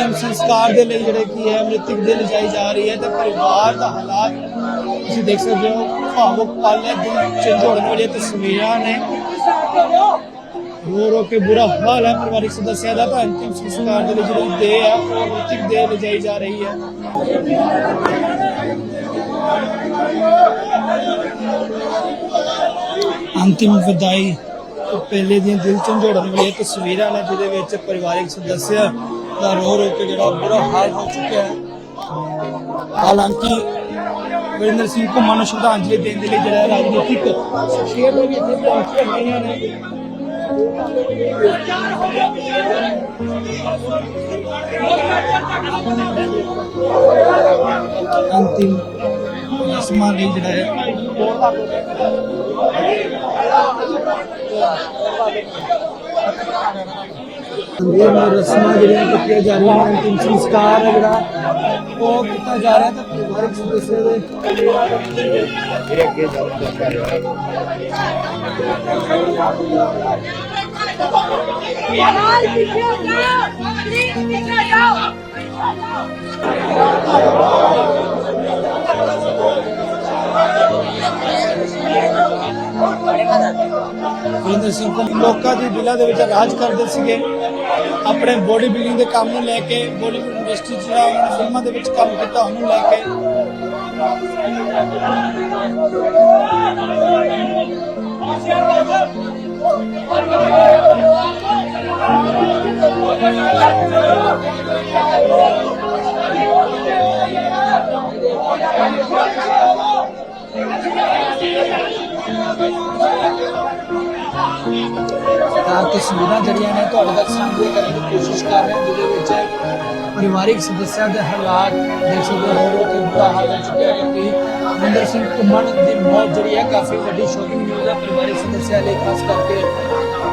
ਅੰਤਿਮ ਸੰਸਕਾਰ ਦੇ ਲਈ ਜਿਹੜੇ ਕੀ ਹੈ, ਮ੍ਰਿਤਕ ਦੇ ਲਿਜਾਈ ਜਾ ਰਹੀ ਹੈ ਤੇ ਪਰਿਵਾਰ ਦਾ ਹਾਲਾਤ ਤੁਸੀਂ ਦੇਖ ਸਕਦੇ ਹੋ, ਭਾਵੁਕ ਪਲ ਹੈ ਦਿਲ ਝੰਜੋੜਨ ਵਾਲੀਆਂ ਤਸਵੀਰਾਂ ਨੇ। ਰੋ ਰੋ ਕੇ ਬੁਰਾ ਹਾਲ ਹੈ ਪਰਿਵਾਰਿਕ ਸਦੱਸਿਆਂ ਦਾ, ਤਾਂ ਅੰਤਿਮ ਸੰਸਕਾਰ ਦੇ ਲਈ ਜਿਹੜੀ ਦੇਹ ਹੈ, ਉਹ ਮ੍ਰਿਤਕ ਦੇ ਲਿਜਾਈ ਜਾ ਰਹੀ ਹੈ। ਅੰਤਿਮ ਵਿਦਾਈ ਪਹਿਲੇ ਦੀਆਂ ਦਿਲ ਝੰਜੋੜਨ ਵਾਲੀਆਂ ਤਸਵੀਰਾਂ ਨੇ, ਜਿਹਦੇ ਵਿੱਚ ਪਰਿਵਾਰਿਕ ਸਦੱਸਿਆ ਦਾ ਰੋ ਰੋ ਕੇ ਜਿਹੜਾ ਬੁਰਾ ਹਾਲ ਹੋ ਚੁੱਕਿਆ ਹੈ। ਹਾਲਾਂਕਿ ਵਰਿੰਦਰ ਸਿੰਘ ਘੁੰਮਣ ਨੂੰ ਸ਼ਰਧਾਂਜਲੀ ਦੇਣ ਦੇ ਲਈ ਜਿਹੜਾ ਰਾਜਨੀਤਿਕ ਸ਼ਖਸੀਅਤ ਵੀ ਇੱਥੇ ਪਹੁੰਚੀਆਂ ਹੋਈਆਂ ਨੇ। ਅੰਤਿਮ ਰਸਮਾਂ ਲਈ ਜਿਹੜਾ ਹੈ। ਅੰਤਿਮ ਰਸਮਾਂ ਜਿਹੜੀਆਂ ਕੀਤੀਆਂ ਜਾ ਰਹੀਆਂ ਨੇ ਅੰਤਿਮ ਸੰਸਕਾਰ ਹੈ ਜਿਹੜਾ ਉਹ ਕੀਤਾ ਜਾ ਰਿਹਾ ਤਾਂ ਪਰਿਵਾਰਕ ਸਦੱਸਿਆ ਦੇ Yamal piche hao, please piche hao. Varinder Singh ਲੋਕਾਂ ਦੀ ਦਿਲਾਂ ਦੇ ਵਿੱਚ ਰਾਜ ਕਰਦੇ ਸੀਗੇ ਆਪਣੇ ਬੋਡੀ ਬਿਲਡਿੰਗ ਦੇ ਕੰਮ ਨੂੰ ਲੈ ਕੇ ਬਾਲੀਵੁੱਡ ਇੰਡਸਟਰੀ 'ਚ ਜਿਹੜਾ ਉਹਨਾਂ ਨੇ ਫਿਲਮਾਂ ਦੇ ਵਿੱਚ ਕੰਮ ਕੀਤਾ, ਉਹਨੂੰ ਲੈ ਕੇ। ਤਾਂ ਤਸਵੀਰਾਂ ਜਿਹੜੀਆਂ ਨੇ, ਤੁਹਾਡੇ ਤੱਕ ਸਾਂਝੇ ਕਰਨ ਦੀ ਕੋਸ਼ਿਸ਼ ਕਰ ਰਹੇ ਹਾਂ, ਜਿਹਦੇ ਵਿੱਚ ਪਰਿਵਾਰਿਕ ਸਦੱਸਿਆਂ ਦੇ ਹਾਲਾਤ ਦੇਖ ਸਕਦੇ ਹੋ ਰੋ ਕੇ ਬੁਰਾ ਹਾਲ ਹੋ ਚੁੱਕਿਆ ਕਿਉਂਕਿ ਅਮਰਿੰਦਰ ਸਿੰਘ ਘੁੰਮਣ ਦੀ ਮੌਤ ਜਿਹੜੀ ਹੈ, ਕਾਫੀ ਵੱਡੀ ਸ਼ੌਕਿੰਗ ਨਿਊਜ਼ ਹੈ ਪਰਿਵਾਰਿਕ ਸਦੱਸਿਆਂ ਲਈ, ਖਾਸ ਕਰਕੇ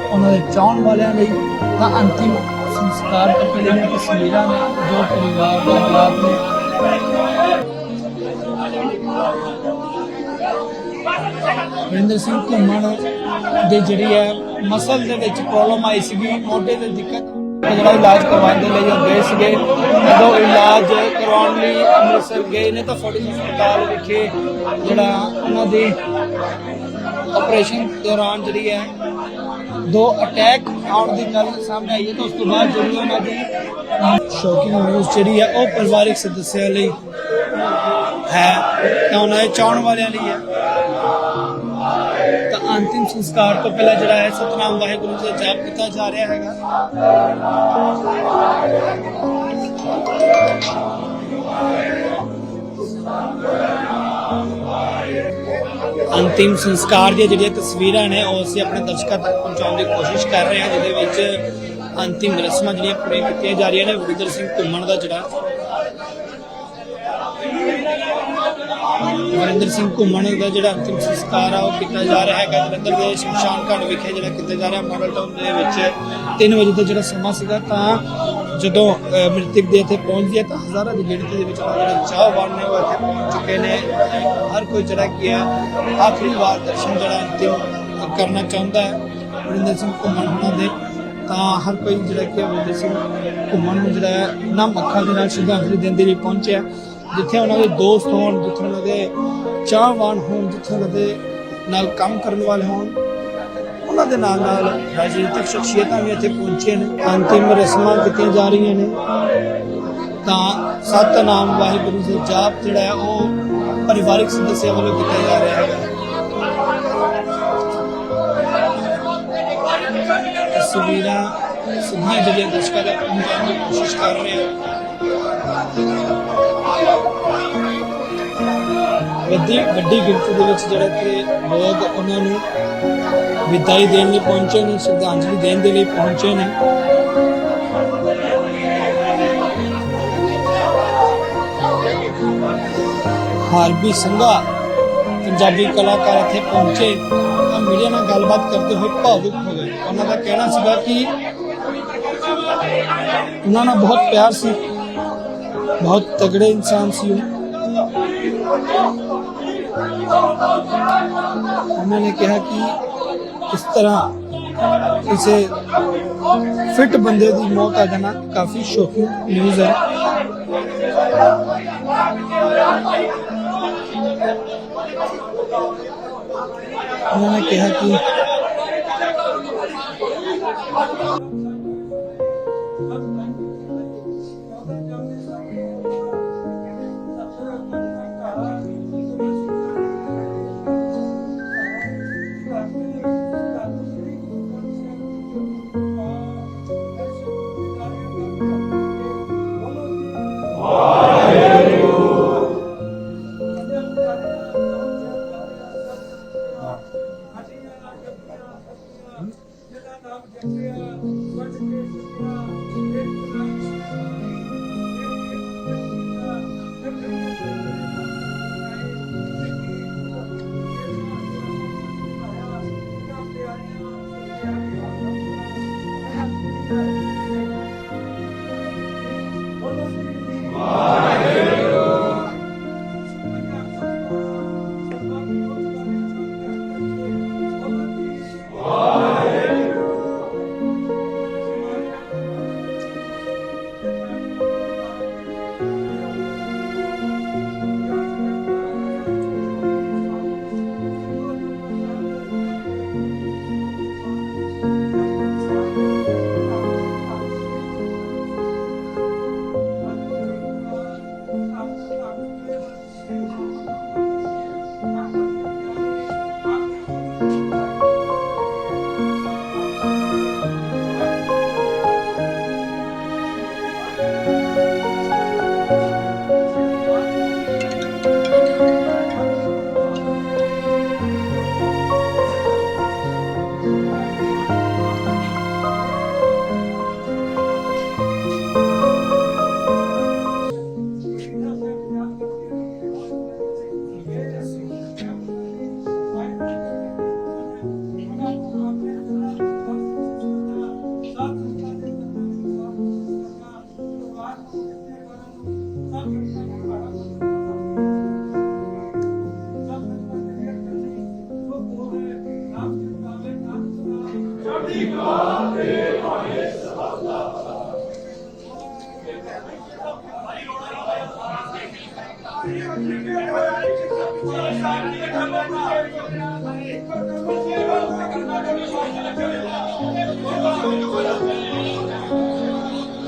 ਉਹਨਾਂ ਦੇ ਚਾਹਣ ਵਾਲਿਆਂ ਲਈ। ਤਾਂ ਅੰਤਿਮ ਸੰਸਕਾਰ ਤੋਂ ਪਹਿਲੇ ਤਸਵੀਰਾਂ ਨੇ ਜੋ ਪਰਿਵਾਰ ਦੇ ਹਾਲਾਤ ਨੇ। ਵਰਿੰਦਰ ਸਿੰਘ ਘੁੰਮਣ ਦੇ ਜਿਹੜੀ ਹੈ, ਮਸਲ ਦੇ ਵਿੱਚ ਪ੍ਰੋਬਲਮ ਆਈ ਸੀਗੀ, ਮੋਢੇ ਦੇ ਦਿੱਕਤ ਜਿਹੜਾ ਇਲਾਜ ਕਰਵਾਉਣ ਦੇ ਲਈ ਉਹ ਗਏ ਸੀਗੇ। ਜਦੋਂ ਇਲਾਜ ਕਰਵਾਉਣ ਲਈ ਅੰਮ੍ਰਿਤਸਰ ਗਏ ਨੇ ਤਾਂ ਫੋਰਟਿਸ ਹਸਪਤਾਲ ਵਿਖੇ ਜਿਹੜਾ ਉਹਨਾਂ ਦੇ ਆਪਰੇਸ਼ਨ ਦੌਰਾਨ ਜਿਹੜੀ ਹੈ, ਦੋ ਅਟੈਕ ਆਉਣ ਦੀ ਗੱਲ ਸਾਹਮਣੇ ਆਈ ਹੈ ਤਾਂ ਉਸ ਤੋਂ ਬਾਅਦ ਜਿਹੜੀ ਉਹਨਾਂ ਦੀ ਸ਼ੌਕਿੰਗ ਨਿਊਜ਼ ਜਿਹੜੀ ਹੈ, ਉਹ ਪਰਿਵਾਰਕ ਸਦੱਸਿਆਂ ਲਈ ਹੈ, ਤਾਂ ਉਹਨਾਂ ਦੇ ਚਾਹਣ ਵਾਲਿਆਂ ਲਈ ਹੈ। ਅੰਤਿਮ ਸੰਸਕਾਰ ਤੋਂ ਪਹਿਲਾਂ ਜਿਹੜਾ ਹੈ ਸਤਨਾਮ ਵਾਹਿਗੁਰੂ ਜੀ ਦਾ ਜਾਪ ਕੀਤਾ ਜਾ ਰਿਹਾ ਹੈਗਾ। ਅੰਤਿਮ ਸੰਸਕਾਰ ਦੀਆਂ ਜਿਹੜੀਆਂ ਤਸਵੀਰਾਂ ਨੇ, ਉਹ ਅਸੀਂ ਆਪਣੇ ਦਰਸ਼ਕਾਂ ਤੱਕ ਪਹੁੰਚਾਉਣ ਦੀ ਕੋਸ਼ਿਸ਼ ਕਰ ਰਹੇ ਹਾਂ, ਜਿਹਦੇ ਵਿੱਚ ਅੰਤਿਮ ਰਸਮਾਂ ਜਿਹੜੀਆਂ ਪੂਰੀਆਂ ਕੀਤੀਆਂ ਜਾ ਰਹੀਆਂ ਨੇ। ਵਰਿੰਦਰ ਸਿੰਘ ਘੁੰਮਣ ਦਾ ਜਿਹੜਾ ਵਰਿੰਦਰ ਸਿੰਘ ਘੁੰਮਣ ਦਾ ਜਿਹੜਾ ਅੰਤਿਮ ਸੰਸਕਾਰ ਆ, ਉਹ ਕੀਤਾ ਜਾ ਰਿਹਾ ਹੈਗਾ। ਜਲੰਧਰ ਦੇ ਸ਼ਮਸ਼ਾਨ ਘਾਟ ਵਿਖੇ ਜਿਹੜਾ ਕੀਤਾ ਜਾ ਰਿਹਾ ਮਾਡਲ ਟਾਊਨ ਦੇ ਵਿੱਚ। 3 ਵਜੇ ਦਾ ਜਿਹੜਾ ਸਮਾਂ ਸੀਗਾ, ਤਾਂ ਜਦੋਂ ਮ੍ਰਿਤਕ ਦੇ ਇੱਥੇ ਪਹੁੰਚਦੀ ਹੈ ਤਾਂ ਹਜ਼ਾਰਾਂ ਦੀ ਗਿਣਤੀ ਦੇ ਵਿੱਚ ਉਹਨਾਂ ਜਿਹੜੇ ਚਾਹਵਾਨ ਨੇ, ਉਹ ਇੱਥੇ ਪਹੁੰਚ ਚੁੱਕੇ ਨੇ। ਹਰ ਕੋਈ ਜਿਹੜਾ ਕੀ ਹੈ ਆਖਰੀ ਵਾਰ ਦਰਸ਼ਨ ਜਿਹੜਾ ਅੰਤਿਮ ਕਰਨਾ ਚਾਹੁੰਦਾ ਹੈ। ਵਰਿੰਦਰ ਸਿੰਘ ਘੁੰਮਣ ਉਹਨਾਂ ਦੇ, ਤਾਂ ਹਰ ਕੋਈ ਜਿਹੜਾ ਕਿ ਹੈ ਵਰਿੰਦਰ ਸਿੰਘ ਘੁੰਮਣ ਨੂੰ ਜਿਹੜਾ ਹੈ ਨਮ ਅੱਖਾਂ ਦੇ ਨਾਲ ਸ਼ਰਧਾਂਜਲੀ ਦੇਣ ਦੇ ਲਈ ਪਹੁੰਚਿਆ। ਜਿੱਥੇ ਉਹਨਾਂ ਦੇ ਦੋਸਤ ਹੋਣ, ਜਿੱਥੇ ਉਹਨਾਂ ਦੇ ਚਾਹਵਾਨ ਹੋਣ, ਜਿੱਥੇ ਉਹਨਾਂ ਦੇ ਨਾਲ ਕੰਮ ਕਰਨ ਵਾਲੇ ਹੋਣ, ਉਹਨਾਂ ਦੇ ਨਾਲ ਨਾਲ ਰਾਜਨੀਤਿਕ ਸ਼ਖਸੀਅਤਾਂ ਵੀ ਇੱਥੇ ਪਹੁੰਚੇ ਨੇ। ਅੰਤਿਮ ਰਸਮਾਂ ਕੀਤੀਆਂ ਜਾ ਰਹੀਆਂ ਨੇ। ਤਾਂ ਸਤਨਾਮ ਵਾਹਿਗੁਰੂ ਜੀ ਦਾ ਜਾਪ ਜਿਹੜਾ ਹੈ, ਉਹ ਪਰਿਵਾਰਿਕ ਸਦੱਸਿਆਂ ਵੱਲੋਂ ਕੀਤਾ ਜਾ ਰਿਹਾ ਹੈ ਤਸਵੀਰਾਂ ਸਿੱਧੀਆਂ ਜਿਹੜੀਆਂ ਦਰਸ਼ਕਾਂ ਦਾ ਪਹੁੰਚਾਉਣ ਦੀ ਕੋਸ਼ਿਸ਼ ਕਰ ਰਹੇ ਹਾਂ ਵੱਡੀ ਵੱਡੀ ਗਿਣਤੀ ਦੇ ਵਿੱਚ ਜਿਹੜੇ ਕਿ ਲੋਕ ਉਹਨਾਂ ਨੂੰ ਵਿਦਾਈ ਦੇਣ ਲਈ ਪਹੁੰਚੇ ਨੇ, ਸ਼ਰਧਾਂਜਲੀ ਦੇਣ ਦੇ ਲਈ ਪਹੁੰਚੇ ਨੇ। ਹਾਰਬੀ ਸੰਘਾ ਪੰਜਾਬੀ ਕਲਾਕਾਰ ਇੱਥੇ ਪਹੁੰਚੇ। ਤਾਂ ਮੀਡੀਆ ਨਾਲ ਗੱਲਬਾਤ ਕਰਦੇ ਹੋਏ ਭਾਵੁਕ ਹੋ ਗਏ। ਉਹਨਾਂ ਦਾ ਕਹਿਣਾ ਸੀਗਾ ਕਿ ਉਹਨਾਂ ਨਾਲ ਬਹੁਤ ਪਿਆਰ ਸੀ ਬਹੁਤ ਤਗੜੇ ਇਨਸਾਨ ਸੀ ਉਹ ਉਹਨਾਂ ਨੇ ਕਿਹਾ ਕਿ ਇਸ ਤਰ੍ਹਾਂ ਕਿਸੇ ਫਿੱਟ ਬੰਦੇ ਦੀ ਮੌਤ ਆ ਜਾਣਾ ਕਾਫੀ ਸ਼ੋਕਿੰਗ ਨਿਊਜ਼ ਹੈ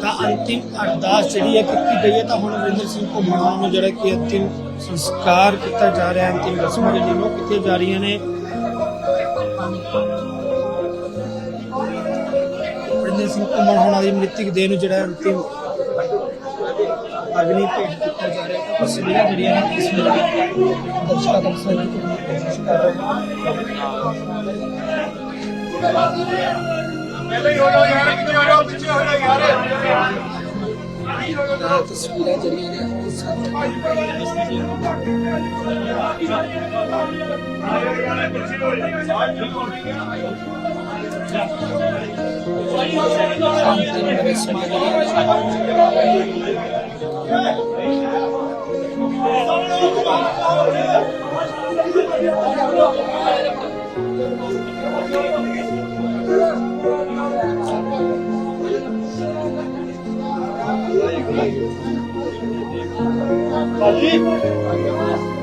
ਤਾਂ ਅੰਤਿਮ ਅਰਦਾਸ ਜਿਹੜੀ ਹੈ ਕੀਤੀ ਗਈ ਹੈ ਤਾਂ ਹੁਣ ਅਮਰਿੰਦਰ ਸਿੰਘ ਘੁੰਮਣ ਨੂੰ ਜਿਹੜਾ ਕਿ ਅੰਤਿਮ ਸੰਸਕਾਰ ਕੀਤਾ ਜਾ ਰਿਹਾ ਹੈ, ਅੰਤਿਮ ਰਸਮਾਂ ਜਿਹੜੀਆਂ ਉਹ ਕੀਤੀਆਂ ਜਾ ਰਹੀਆਂ ਨੇ। ਅਮਰਿੰਦਰ ਸਿੰਘ ਘੁੰਮਣ ਹੋਣਾ ਦੀ ਮ੍ਰਿਤਕ ਦੇਹ ਨੂੰ ਜਿਹੜਾ ਅੰਤਿਮ ਅਗਨੀ ਭੇਟ ਕੀਤਾ ਜਾ ਰਿਹਾ। ਹੈ ਤਸਵੀਰਾਂ ਜਿਹੜੀਆਂ ਨੇ ਇਸ ਵੇਲੇ ਦਰਸ਼ਕਾਂ ਤੱਕ ਸਾਂਝੀ ਕਰਨ ਦੀ ਕੋਸ਼ਿਸ਼ ਕਰ ਰਹੇ ਹਾਂ। ਤਾਂ ਤਸਵੀਰਾਂ ਜਿਹੜੀਆਂ ਨੇ ਉਹ ਸਾਂਝੀ ਅੰਤਿਮ ਰਸਮਾਂ ਜਿਹੜੀਆਂ ਨੇ ਭਾਜੀ